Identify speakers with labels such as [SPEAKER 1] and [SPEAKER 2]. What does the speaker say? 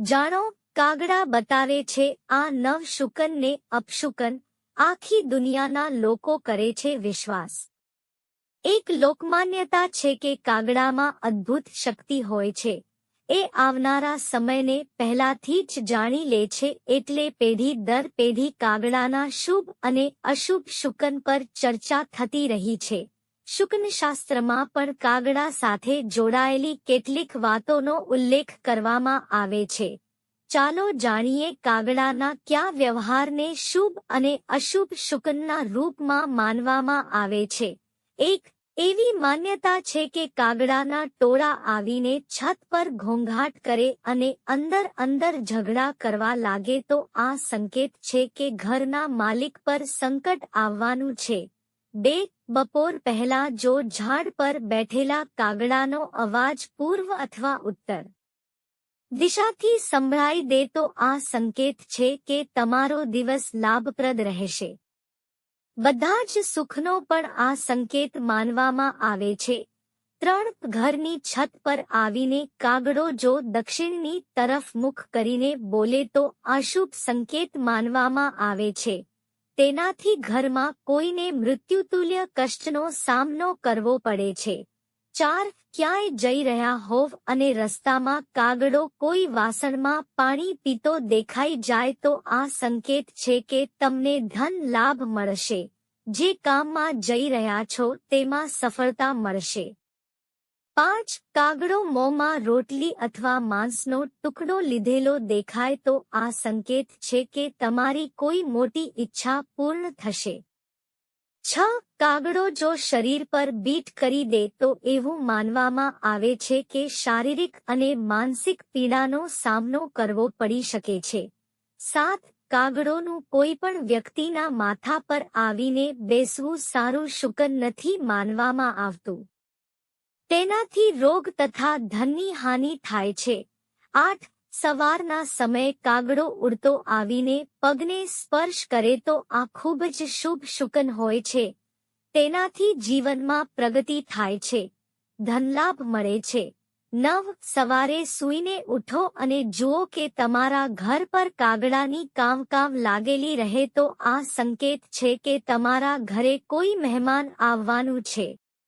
[SPEAKER 1] જાણો, કાગડા બતાવે છે, આ નવ શુકનને અપશુકન, આખી દુનિયાના લોકો કરે છે વિશ્વાસ. એક લોકમાન્યતા છે કે કાગડામાં અદ્ભુત શક્તિ હોય છે. એ આવનારા સમયને પહેલાથી જ જાણી લે છે, એટલે પેઢી દર પેઢી કાગડાના શુભ અને અશુભ શુકન પર ચર્ચા થતી રહી છે. શુકનશાસ્ત્રમાં પણ કાગડા સાથે જોડાયેલી કેટલીક વાતોનો ઉલ્લેખ કરવામાં આવે છે. ચાલો જાણીએ કાગડાના કયા વ્યવહારને શુભ અને અશુભ શુકનના રૂપમાં માનવામાં આવે છે. એક, એવી માન્યતા છે કે કાગડાના ટોળા આવીને છત પર ઘોંઘાટ કરે અને અંદર અંદર ઝઘડા કરવા લાગે તો આ સંકેત છે કે ઘરના માલિક પર સંકટ આવવાનું છે. બે બપોર પહેલા જો ઝાડ પર બેઠેલા કાગડાનો અવાજ પૂર્વ અથવા ઉત્તર દિશાથી સંભળાઈ દે તો આ સંકેત છે કે તમારો દિવસ લાભપ્રદ રહેશે. બધા જ સુખનો પણ આ સંકેત માનવામાં આવે છે. ત્રણ ઘરની છત પર આવીને કાગડો જો દક્ષિણની તરફ મુખ કરીને બોલે તો અશુભ સંકેત માનવામાં આવે છે. તેનાથી ઘરમાં કોઈને મૃત્યુતુલ્ય કષ્ટનો સામનો કરવો પડે છે. ચાર, ક્યાંય જઈ રહ્યા હોવ અને રસ્તામાં કાગડો કોઈ વાસણમાં પાણી પીતો દેખાઈ જાય તો આ સંકેત છે કે તમને ધન લાભ મળશે. જે કામમાં જઈ રહ્યા છો તેમાં સફળતા મળશે. પાંચ કાગડો મોંમાં રોટલી અથવા માંસનો ટુકડો લીધેલો દેખાય તો આ સંકેત છે કે તમારી કોઈ મોટી ઈચ્છા પૂર્ણ થશે. છ કાગડો જો શરીર પર બીટ કરી દે તો એવું માનવામાં આવે છે કે શારીરિક અને માનસિક પીડાનો સામનો કરવો પડી શકે છે. સાત કાગડોનું કોઈ પણ વ્યક્તિના માથા પર આવીને બેસવું સારું શુકન નથી માનવામાં આવતું. તેનાથી રોગ તથા ધનની હાનિ થાય છે. આઠ, સવારના સમયે કાગડો ઉડતો આવીને પગને સ્પર્શ કરે તો આ ખૂબ જ શુભ શુકન હોય છે. તેનાથી જીવનમાં પ્રગતિ થાય છે. ધનલાભ મળે છે. નવ, સવારે સૂઈને ઉઠો અને જુઓ કે તમારા ઘર પર કાગડાની કામકામ લાગેલી રહે તો આ સંકેત છે કે તમારા ઘરે કોઈ મહેમાન આવવાનું છે.